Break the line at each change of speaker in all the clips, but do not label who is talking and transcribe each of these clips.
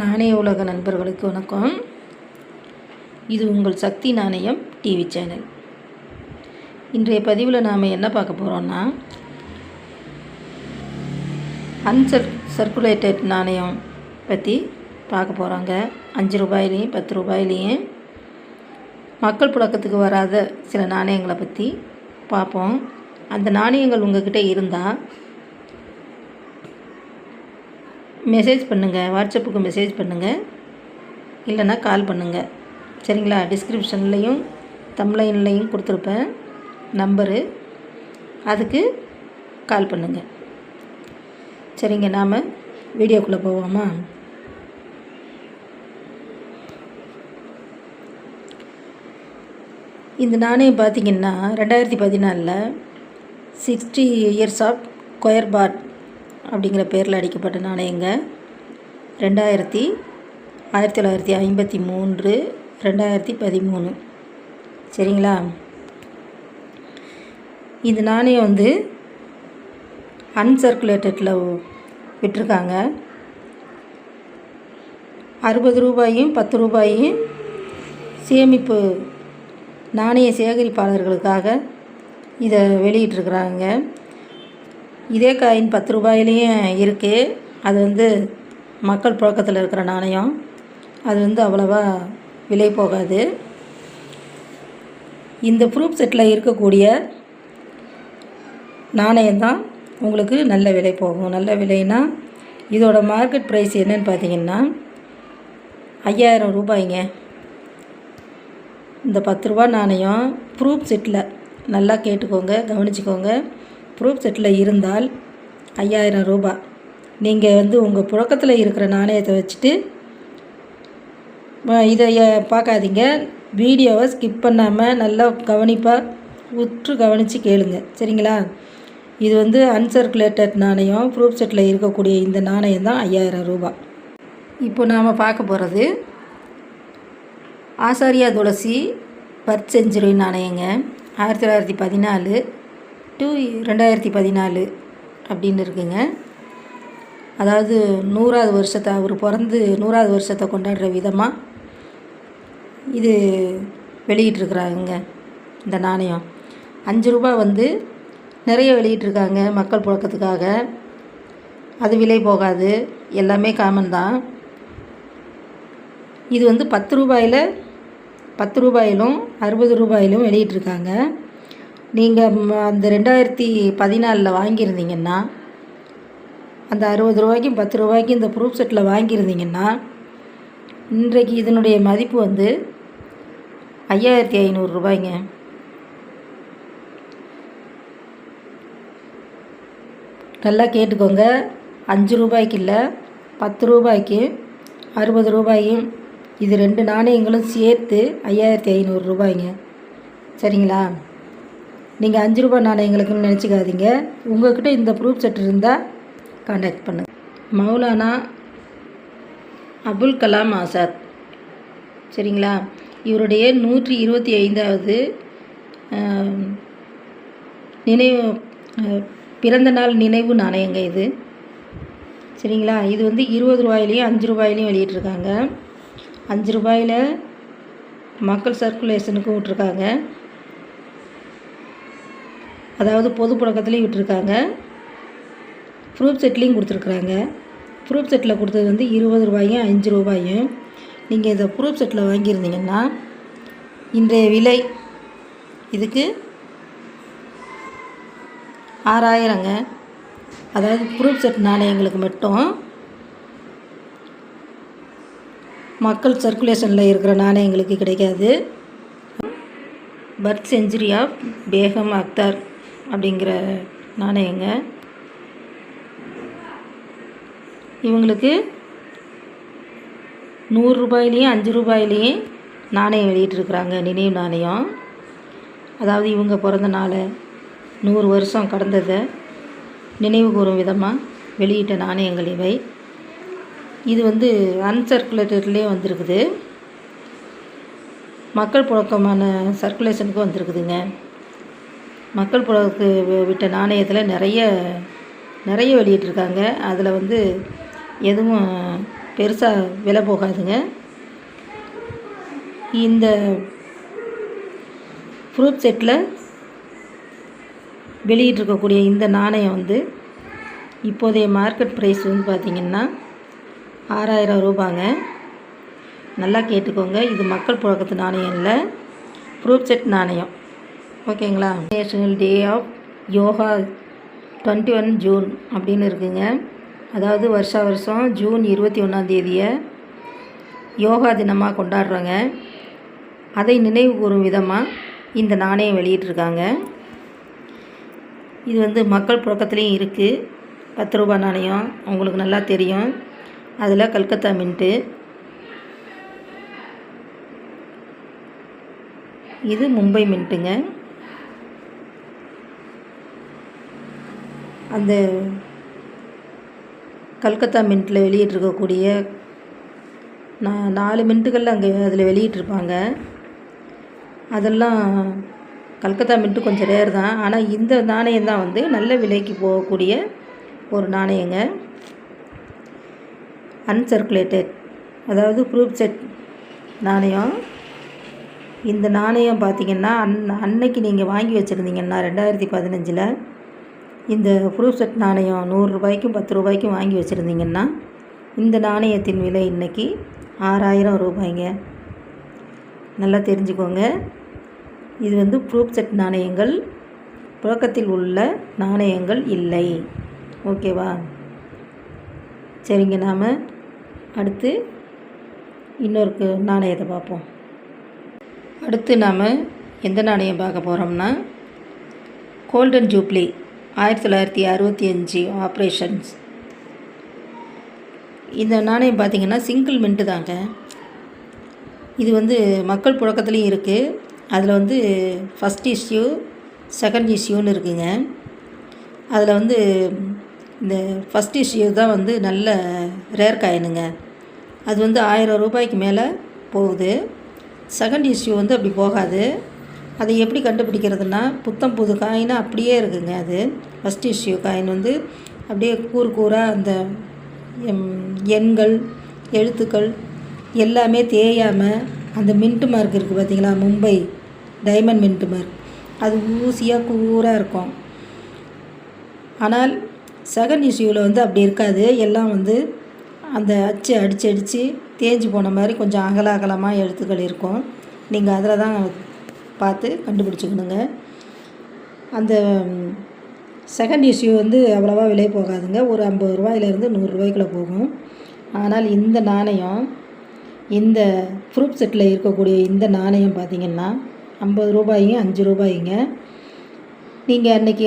நாணய உலக நண்பர்களுக்கு வணக்கம். இது உங்கள் சக்தி நாணயம் டிவி சேனல் இன்றைய பதிவில் நாம் என்ன பார்க்க போகிறோன்னா அன்சர் சர்க்குலேட்டட் நாணயம் பற்றி பார்க்க போகிறாங்க அஞ்சு ரூபாயிலையும் பத்து ரூபாயிலையும். மக்கள் புழக்கத்துக்கு வராத சில நாணயங்களை பற்றி பார்ப்போம். அந்த நாணயங்கள் உங்ககிட்ட இருந்தால் மெசேஜ் பண்ணுங்கள் வாட்ஸ்அப்புக்கு மெசேஜ் பண்ணுங்கள் இல்லைன்னா கால் பண்ணுங்கள் சரிங்களா? டிஸ்கிரிப்ஷன்லேயும் தம்லைன்லையும் கொடுத்துருப்பேன். நம்பரு அதுக்கு கால் பண்ணுங்கள் சரிங்க நாம் வீடியோக்குள்ளே போவோமா? இந்த நாணயம் பார்த்திங்கன்னா ரெண்டாயிரத்தி பதினாலில் சிக்ஸ்டி இயர்ஸ் ஆஃப் கொயர்பாட் அப்படிங்கிற பேரில் அடிக்கப்பட்ட நாணயங்க. ரெண்டாயிரத்தி ஆயிரத்தி தொள்ளாயிரத்தி ஐம்பத்தி மூன்று ரெண்டாயிரத்தி பதிமூணு. சரிங்களா? இந்த நாணயம் வந்து அன்சர்க்குலேட்டடில் விட்டுருக்காங்க. அறுபது ரூபாயும் பத்து ரூபாயும் சேமிப்பு நாணய சேகரிப்பாளர்களுக்காக இதை வெளியிட்டிருக்கிறாங்க. இதே காயின் பத்து ரூபாயிலையும் இருக்குது அது வந்து மக்கள் புழக்கத்தில் இருக்கிற நாணயம். அது வந்து அவ்வளவா விலை போகாது. இந்த ப்ரூஃப் செட்டில் இருக்கக்கூடிய நாணயம்தான் உங்களுக்கு நல்ல விலை போகும். நல்ல விலைனா இதோட மார்க்கெட் ப்ரைஸ் என்னன்னு பார்த்தீங்கன்னா ஐயாயிரம் ரூபாய்ங்க. இந்த பத்து ரூபா நாணயம் ப்ரூஃப் செட்டில் நல்லா கேட்டுக்கோங்க கவனிச்சுக்கோங்க. ப்ரூஃப் செட்டில் இருந்தால் ஐயாயிரம் ரூபாய் நீங்கள் வந்து உங்கள் புழக்கத்தில் இருக்கிற நாணயத்தை வச்சுட்டு இதை பார்க்காதீங்க. வீடியோவை ஸ்கிப் பண்ணாமல் நல்லா கவனிப்பாக உற்று கவனித்து கேளுங்க. சரிங்களா? இது வந்து அன்சர்க்குலேட்டட் நாணயம். ப்ரூஃப் செட்டில் இருக்கக்கூடிய இந்த நாணயம் தான் ஐயாயிரம் ரூபாய் இப்போ நாம் பார்க்க போகிறது ஆசாரியா துளசி பர்த் செஞ்சுரி நாணயங்க. ஆயிரத்தி தொள்ளாயிரத்தி பதினாலு. டு ரெண்டாயிரத்தி பதினாலு அப்படின்னு இருக்குங்க. அதாவது நூறாவது வருஷத்தை அவர் பிறந்து நூறாவது வருஷத்தை கொண்டாடுற விதமாக இது வெளியிட்டிருக்கிறாங்க இந்த நாணயம். அஞ்சு ரூபாய் வந்து நிறைய வெளியிட்டிருக்காங்க மக்கள் புழக்கத்துக்காக. அது விலை போகாது எல்லாமே காமன் தான். இது வந்து பத்து ரூபாயில் பத்து ரூபாயிலும் அறுபது ரூபாயிலும் வெளியிட்டிருக்காங்க. நீங்கள் அந்த ரெண்டாயிரத்தி பதினாலில் வாங்கியிருந்தீங்கன்னா அந்த அறுபது ரூபாய்க்கும் பத்து ரூபாய்க்கும் இந்த ப்ரூஃப் செட்டில் வாங்கியிருந்தீங்கன்னா இன்றைக்கு இதனுடைய மதிப்பு வந்து ஐயாயிரத்தி ஐநூறு ரூபாய்ங்க. நல்லா கேட்டுக்கோங்க. அஞ்சு ரூபாய்க்கு இல்லை பத்து ரூபாய்க்கு அறுபது ரூபாயும் இது ரெண்டு நாணயங்களும் சேர்த்து ஐயாயிரத்தி ஐநூறு ரூபாய்ங்க. சரிங்களா? நீங்கள் அஞ்சு ரூபாய் நாணயங்களுக்குன்னு நினச்சிக்காதீங்க. உங்கள்கிட்ட இந்த ப்ரூஃப் செட் இருந்தால் காண்டாக்ட் பண்ணுங்கள் மௌலானா அபுல் கலாம் ஆசாத். சரிங்களா? இவருடைய நூற்றி இருபத்தி ஐந்தாவது நினைவு பிறந்த நாள் நினைவு நாணயங்க இது. சரிங்களா? இது வந்து இருபது ரூபாயிலையும் அஞ்சு ரூபாயிலையும் வெளியிட்டிருக்காங்க. அஞ்சு ரூபாயில் மக்கள் சர்க்குலேஷனுக்கும் விட்ருக்காங்க அதாவது பொது புழக்கத்துலேயும் விட்டுருக்காங்க. ப்ரூஃப் செட்லேயும் கொடுத்துருக்குறாங்க. ப்ரூஃப் செட்டில் கொடுத்தது வந்து இருபது ரூபாயும் அஞ்சு ரூபாயும். நீங்கள் இதை ப்ரூஃப் செட்டில் வாங்கியிருந்தீங்கன்னா இன்றைய விலை இதுக்கு ஆறாயிரங்க. அதாவது ப்ரூஃப் செட் நாணயங்களுக்கு மட்டும். மக்கள் சர்க்குலேஷனில் இருக்கிற நாணயங்களுக்கு கிடைக்காது. Birth century of Begum Akhtar அப்படிங்கிற நாணயங்க. இவங்களுக்கு நூறு ரூபாயிலையும் அஞ்சு ரூபாயிலையும் நாணயம் வெளியிட்டிருக்கிறாங்க நினைவு நாணயம். அதாவது இவங்க பிறந்த நாளை நூறு வருஷம் கடந்ததை நினைவு கூறும் விதமாக வெளியிட்ட நாணயங்கள் இவை. இது வந்து அன்சர்க்குலேட்டட்லேயே வந்திருக்குது. மக்கள் புழக்கமான சர்க்குலேஷனுக்கும் வந்திருக்குதுங்க. மக்கள் புழக்கு விட்ட நாணயத்தில் நிறைய நிறைய வெளியிட்டிருக்காங்க. அதில் வந்து எதுவும் பெருசாக விலை போகாதுங்க. இந்த ஃப்ரூட் செட்டில் வெளியிட்டிருக்கக்கூடிய இந்த நாணயம் வந்து இப்போதைய மார்க்கெட் ப்ரைஸ் வந்து பார்த்திங்கன்னா ஆறாயிரம் ரூபாங்க. நல்லா கேட்டுக்கோங்க. இது மக்கள் புழக்கத்து நாணயம் இல்லை. ஃப்ரூட் செட் நாணயம். ஓகேங்களா? National day of yoga twenty one June அப்படின்னு இருக்குங்க. அதாவது வருஷா வருஷம் ஜூன் இருபத்தி ஒன்றாந்தேதியை யோகா தினமாக கொண்டாடுறோங்க. அதை நினைவு கூறும் விதமாக இந்த நாணயம் வெளியிட்டிருக்காங்க. இது வந்து மக்கள் புழக்கத்துலேயும் இருக்குது பத்து ரூபா நாணயம் உங்களுக்கு நல்லா தெரியும். அதில் கல்கத்தா மின்ட்டு. இது மும்பை மின்ட்டுங்க. அந்த கல்கத்தா மின்ட்டில் வெளியிட்டிருக்கக்கூடிய நான் நாலு மின்ட்டுகளில் அங்கே அதில் வெளியிட்டிருப்பாங்க. அதெல்லாம் கல்கத்தா மின்ட்டு கொஞ்சம் ரேர் தான். ஆனால் இந்த நாணயம் தான் வந்து நல்ல விலைக்கு போகக்கூடிய ஒரு நாணயங்க. அன்சர்க்குலேட்டட் அதாவது ப்ரூஃப் செட் நாணயம். இந்த நாணயம் பார்த்திங்கன்னா அன் அன்னைக்கு நீங்கள் வாங்கி வச்சுருந்தீங்கன்னா ரெண்டாயிரத்தி பதினஞ்சில் இந்த ப்ரூஃப் செட் நாணயம் நூறுரூபாய்க்கும் பத்து ரூபாய்க்கும் வாங்கி வச்சுருந்தீங்கன்னா இந்த நாணயத்தின் விலை இன்றைக்கி ஆறாயிரம் ரூபாய்ங்க. நல்லா தெரிஞ்சுக்கோங்க. இது வந்து ப்ரூஃப் செட் நாணயங்கள். புழக்கத்தில் உள்ள நாணயங்கள் இல்லை. ஓகேவா? சரிங்க நாம் அடுத்து இன்னொரு நாணயத்தை பார்ப்போம். அடுத்து நாம் எந்த நாணயம் பார்க்க போகிறோம்னா கோல்டன் ஜூப்ளி ஆயிரத்தி தொள்ளாயிரத்தி அறுபத்தி அஞ்சு ஆப்ரேஷன்ஸ். இந்த நாணயம் பார்த்திங்கன்னா சிங்கிள் மின்ட்டு தாங்க. இது வந்து மக்கள் புழக்கத்துலேயும் இருக்குது அதில் வந்து ஃபஸ்ட் இஷ்யூ செகண்ட் இஷ்யூன்னு இருக்குங்க. அதில் வந்து இந்த ஃபஸ்ட் இஷ்யூ தான் வந்து நல்ல ரேர் காயினுங்க அது வந்து ஆயிரம் ரூபாய்க்கு மேலே போகுது. செகண்ட் இஷ்யூ வந்து அப்படி போகாது. அதை எப்படி கண்டுபிடிக்கிறதுனா புத்தம் புது காயின் அப்படியே இருக்குங்க அது. ஃபஸ்ட் இஷ்யூ காயின் வந்து அப்படியே கூறு கூறாக அந்த எண்கள் எழுத்துக்கள் எல்லாமே தேயாமல் அந்த மின்ட்டு மார்க் இருக்குது பார்த்தீங்களா மும்பை டைமண்ட் மின்ட்டு மார்க் அது ஊசியாக கூராக இருக்கும். ஆனால் செகண்ட் இஷ்யூவில் வந்து அப்படி இருக்காது. எல்லாம் வந்து அந்த அச்சு அடித்து அடித்து தேஞ்சு போன மாதிரி கொஞ்சம் அகல அகலமாக எழுத்துக்கள் இருக்கும். நீங்கள் அதில் தான் பார்த்து கண்டுபிடிச்சிக்கணுங்க. அந்த செகண்ட் இஷ்யூ வந்து அவ்வளோவா விலை போகாதுங்க. ஒரு ஐம்பது ரூபாயிலேருந்து நூறுரூவாய்க்குள்ளே போகும். ஆனால் இந்த நாணயம் இந்த ப்ரூஃப் செட்டில் இருக்கக்கூடிய இந்த நாணயம் பார்த்திங்கன்னா ஐம்பது ரூபாய்ங்க அஞ்சு ரூபாய்ங்க. நீங்கள் அன்றைக்கி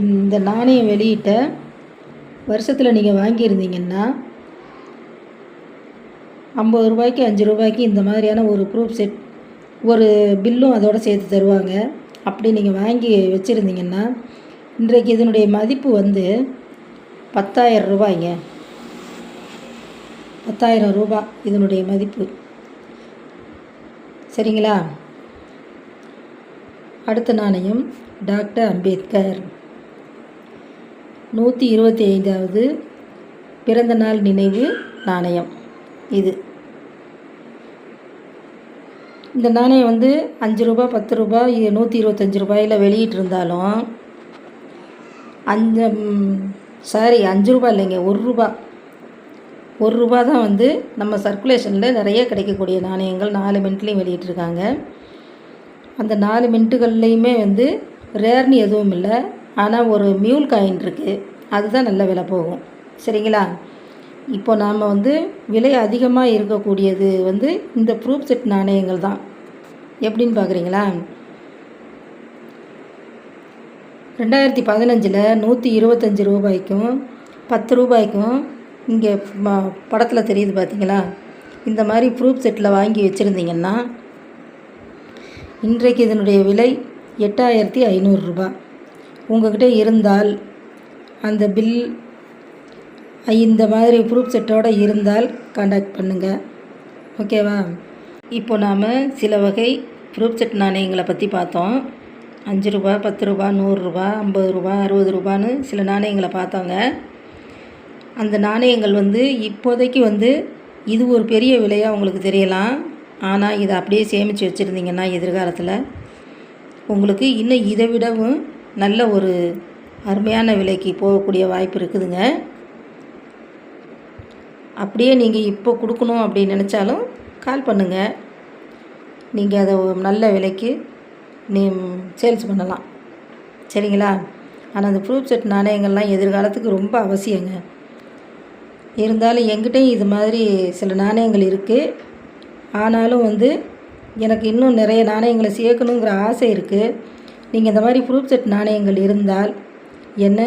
இந்த நாணயம் வெளியிட்ட வருஷத்தில் நீங்கள் வாங்கியிருந்தீங்கன்னா ஐம்பது ரூபாய்க்கு அஞ்சு ரூபாய்க்கு இந்த மாதிரியான ஒரு ப்ரூஃப் செட் ஒரு பில்லும் அதோடு சேர்த்து தருவாங்க. அப்படி நீங்கள் வாங்கி வச்சுருந்தீங்கன்னா இன்றைக்கு இதனுடைய மதிப்பு வந்து பத்தாயிரம் ரூபாய்ங்க. பத்தாயிரம் ரூபாய் இதனுடைய மதிப்பு. சரிங்களா? அடுத்த நாணயம் டாக்டர் அம்பேத்கர். நூற்றி இருபத்தி ஐந்தாவது பிறந்த நாள் நினைவு நாணயம் இது. இந்த நாணயம் வந்து அஞ்சு ரூபா பத்து ரூபா நூற்றி இருபத்தஞ்சி ரூபாயில் வெளியிட்டிருந்தாலும் அஞ்சு சாரி அஞ்சு ரூபா இல்லைங்க ஒரு ரூபா. ஒரு ரூபா தான் வந்து நம்ம சர்க்குலேஷனில் நிறைய கிடைக்கக்கூடிய நாணயங்கள் நாலு மின்ட்லேயும் வெளியிட்டிருக்காங்க. அந்த நாலு மின்ட்டுகள்லேயுமே வந்து ரேர்னு எதுவும் இல்லை. ஆனால் ஒரு மியூல் காயின் இருக்குது அதுதான் நல்ல விலை போகும். சரிங்களா? இப்போ நாம் வந்து விலை அதிகமாக இருக்கக்கூடியது வந்து இந்த ப்ரூஃப் செட் நாணயங்கள் தான். எப்படின்னு பார்க்குறீங்களா? ரெண்டாயிரத்தி பதினஞ்சில் நூற்றி இருபத்தஞ்சி ரூபாய்க்கும் பத்து ரூபாய்க்கும் இங்கே படத்தில் தெரியுது பார்த்தீங்களா இந்த மாதிரி ப்ரூப் செட்டில் வாங்கி வச்சுருந்தீங்கன்னா இன்றைக்கு இதனுடைய விலை எட்டாயிரத்தி ஐநூறுரூபா உங்கள்கிட்ட இருந்தால் அந்த பில் இந்த மாதிரி ப்ரூஃப் செட்டோடு இருந்தால் காண்டாக்ட் பண்ணுங்கள் ஓகேவா இப்போ நாம் சில வகை ப்ரூஃப் செட் நாணயங்களை பற்றி பார்த்தோம். அஞ்சு ரூபா பத்து ரூபா நூறுரூபா ஐம்பது ரூபா அறுபது ரூபான்னு சில நாணயங்களை பார்த்தோங்க. அந்த நாணயங்கள் வந்து இப்போதைக்கு வந்து இது ஒரு பெரிய விலையாக உங்களுக்கு தெரியலாம். ஆனால் இதை அப்படியே சேமித்து வச்சுருந்தீங்கன்னா எதிர்காலத்தில் உங்களுக்கு இன்னும் இதை விடவும் நல்ல ஒரு அருமையான விலைக்கு போகக்கூடிய வாய்ப்பு இருக்குதுங்க. அப்படியே நீங்கள் இப்போ கொடுக்கணும் அப்படின்னு நினச்சாலும் கால் பண்ணுங்கள் நீங்கள் அதை நல்ல விலைக்கு நீ சேல்ஸ் பண்ணலாம். சரிங்களா? ஆனால் அந்த ப்ரூஃப் செட் நாணயங்கள்லாம் எதிர்காலத்துக்கு ரொம்ப அவசியங்க. இருந்தாலும் எங்கிட்டையும் இது மாதிரி சில நாணயங்கள் இருக்குது ஆனாலும் வந்து எனக்கு இன்னும் நிறைய நாணயங்களை சேர்க்கணுங்கிற ஆசை இருக்குது நீங்கள் இந்த மாதிரி ப்ரூஃப் செட் நாணயங்கள் இருந்தால் என்ன?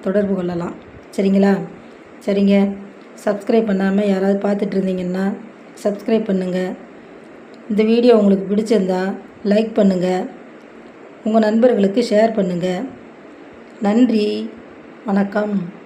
தொடர்பு கொள்ளலாம். சரிங்களா? சரிங்க. சப்ஸ்கிரைப் பண்ணாமல் யாராவது பார்த்துட்டு இருந்தீங்கன்னா சப்ஸ்கிரைப் பண்ணுங்கள் இந்த வீடியோ உங்களுக்கு பிடிச்சிருந்தா லைக் பண்ணுங்கள் உங்கள் நண்பர்களுக்கு ஷேர் பண்ணுங்கள் நன்றி. வணக்கம்.